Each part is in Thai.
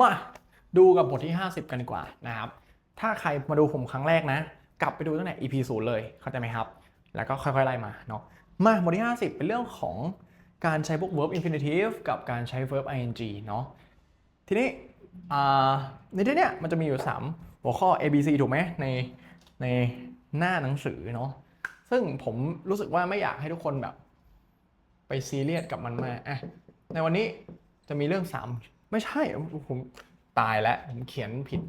มาดูกับบทที่ 50 กันดีกว่านะครับ ถ้าใครมาดูผมครั้งแรกนะ กลับไปดูตั้งแต่ EP ศูนย์เลย เข้าใจไหมครับ แล้วก็ค่อยๆไล่มาเนาะ มาบทที่ 50 เป็นเรื่องของการใช้พวก verb infinitive กับการใช้ verb ing เนาะ ทีนี้ในที่เนี้ยมันจะมีอยู่ 3 หัวข้อ A B C ถูกไหมในในหน้าหนังสือเนาะ ซึ่งผมรู้สึกว่าไม่อยากให้ทุกคนแบบ ไปซีเรียสกับมันมากอะในวันนี้จะมีเรื่อง 3 ไม่ใช่ผมตายแล้วผมเขียนผิด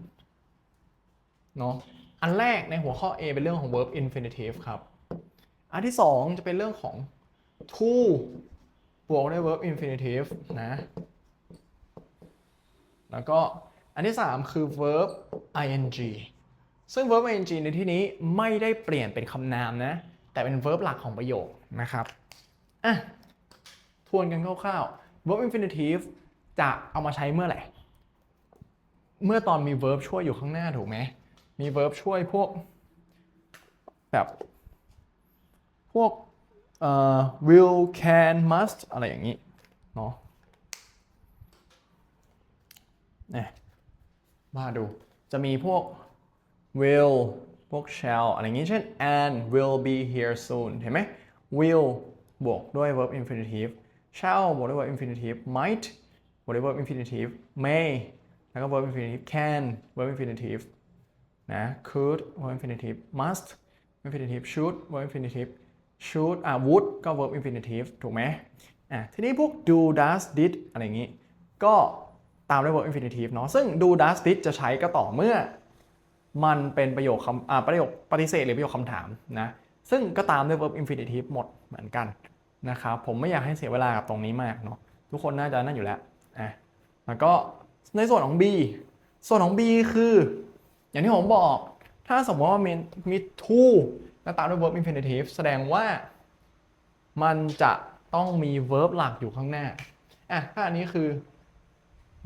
เนาะอันแรกในหัวข้อ A เป็นเรื่องของ verb infinitive ครับ อันที่ 2 จะเป็นเรื่องของ to บวกด้วย verb infinitive นะ แล้วก็อันที่ 3 คือ verb ing ซึ่ง verb ing ในที่นี้ไม่ได้เปลี่ยนเป็นคำนามนะ แต่เป็น verb หลักของประโยคนะครับอะทวนกันคร่าวๆ verb infinitive จะเอามาใช้เมื่อไหร่ เมื่อตอนมี verb ช่วยอยู่ข้างหน้าถูกไหม มี verb ช่วยพวก แบบพวกเอ่อ will can must อะไรอย่างนี้ เนาะเนี่ยมาดู จะมีพวก will พวก shall อะไรอย่างนี้ เช่น and will be here soon เห็นไหม will บวกด้วย verb infinitive shall บวกด้วย verb infinitive might บวกด้วย verb infinitive may แล้วก็ verb infinitive can verb infinitive นะ could verb infinitive must infinitive should verb infinitive should อะ would ก็ verb infinitive ถูกไหมอะทีนี้พวก do does did อะไรอย่างนี้ ก็ตามด้วย verb infinitive เนาะซึ่ง do does did จะใช้ก็ต่อเมื่อ มันเป็นประโยคคำอ่าประโยคปฏิเสธหรือประโยคคำถามนะซึ่งก็ตามด้วย verb infinitive หมดเหมือนกันนะครับผมไม่อยากให้เสียเวลากับตรงนี้มากเนาะทุกคนน่าจะนั่นอยู่แล้ว อะแล้วก็ในส่วนของ B ส่วนของ B คือ อย่างที่ผมบอก ถ้าสมมติว่ามีมี to แล้วตามด้วย verb infinitive แสดงว่ามันจะต้องมี verb หลักอยู่ข้างหน้า อะ ถ้าอันนี้คือ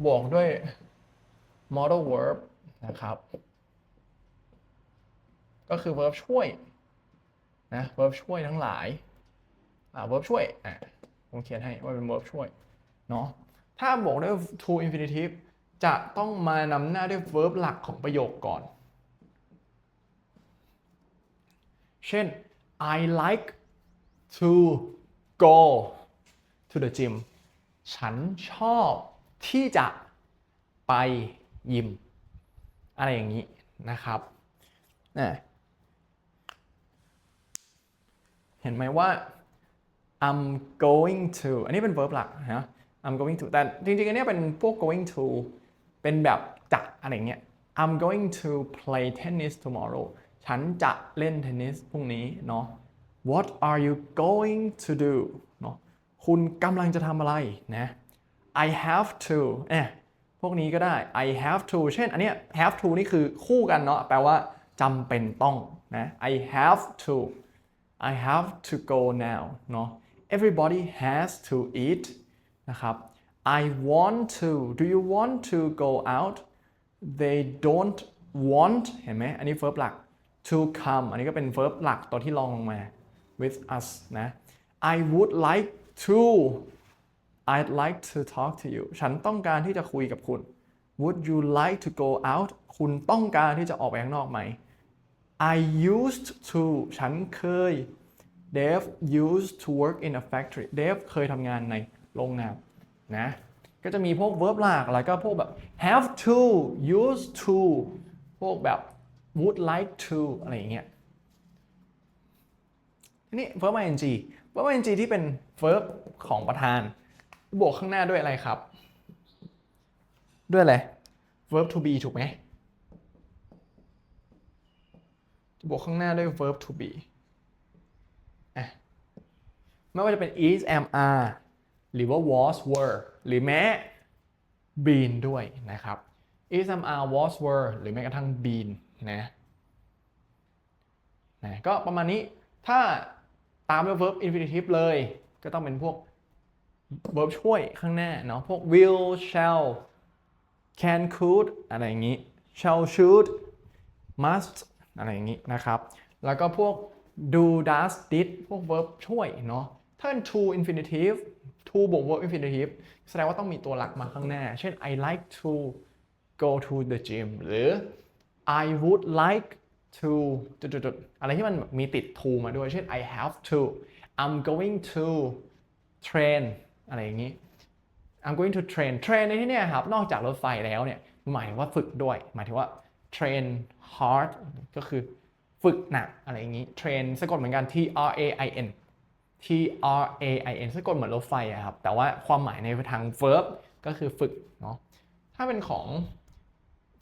บวกด้วย model verb นะครับ ก็คือ verb ช่วยนะ verb ช่วยทั้งหลาย อ่า verb ช่วย อะ ผมเขียนให้ว่าเป็น verb ช่วย เนาะ ถ้าบวกด้วย to infinitive จะต้องมานำหน้าด้วย verb หลักของประโยคก่อน เช่น I like to go to the gym ฉันชอบที่จะไปยิม อะไรอย่างนี้นะครับนะเห็นไหมว่า I'm going to อันนี้เป็น verb หลักนะ I'm going to แต่จริงๆอันนี้เป็นพวก going to เป็นแบบจะอะไรเงี้ย I'm going to play tennis tomorrow ฉันจะเล่นเทนนิสพรุ่งนี้เนาะ What are you going to do เนาะคุณกำลังจะทำอะไรนะ I have to เนี่ยพวกนี้ก็ได้ I have to เช่น อันเนี้ย have to นี่คือคู่กันเนาะแปลว่าจำเป็นต้องนะ I have to I have to go now เนาะ everybody has to eat นะครับ I want to do you want to go out they don't want เห็นไหมอันนี้ verb หลัก to come อันนี้ก็เป็น verb หลักตัวที่รองลงมา with us นะ I would like to I'd like to talk to you ฉันต้องการที่จะคุยกับคุณ Would you like to go out คุณต้องการที่จะออกไปข้างนอกไหม I used to ฉันเคย Dave used to work in a factory Dave เคยทำงานใน โรงงานนะก็จะมีพวก verb หลักแล้วก็พวกแบบ have to use to พวกแบบ would like to อะไรอย่างเงี้ยทีนี้ verb ing verb ing ที่เป็น verb ของประธาน บวกข้างหน้าด้วยอะไรครับ ด้วยอะไร verb to be ถูกไหมบวกข้างหน้าด้วย verb to be อะไม่ว่าจะเป็น is am are หรือว่า was were หรือแม้ been ด้วยนะครับ is am are was were หรือแม้กระทั่ง been นะนะก็ประมาณนี้ถ้าตามด้วย verb infinitive เลยก็ต้องเป็นพวก verb ช่วยข้างหน้าเนาะพวก will shall can could อะไรอย่างนี้ shall should must อะไรอย่างนี้นะครับ แล้วก็พวก do does did พวก verb ช่วยเนาะถ้าเป็น to infinitive to บวก verb infinitive แสดงว่าต้องมีตัวหลักมาข้างหน้า เช่น I like to go to the gym หรือ I would like to จุดๆอะไรที่มันมีติด to มาด้วย เช่น I have to I'm going to train อะไรอย่างนี้ I'm going to train train ในที่นี้ครับ นอกจากรถไฟแล้วเนี่ย หมายถึงว่าฝึกด้วย หมายถึงว่า train hard ก็คือฝึกหนักอะไรอย่างนี้ train สะกดเหมือนกัน T R A I N T R A I N สะกดเหมือนรถไฟอะครับ แต่ว่าความหมายในทาง verb ก็คือฝึกเนาะ ถ้าเป็นของ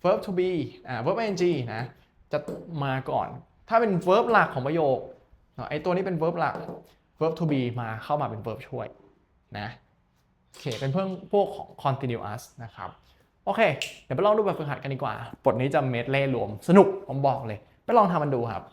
verb to be อ่า verb ing นะ จะมาก่อน ถ้าเป็น verb หลักของประโยคเนอะไอตัวนี้เป็น verb หลัก verb to be มาเข้ามาเป็น verb ช่วยนะโอเคเป็นเพิ่งพวกของ continuous นะครับ โอเค เดี๋ยวไปลองดูแบบฝึกหัดกันดีกว่า บทนี้จะเมดเล่รวม สนุกผมบอกเลย ไปลองทำมันดูครับ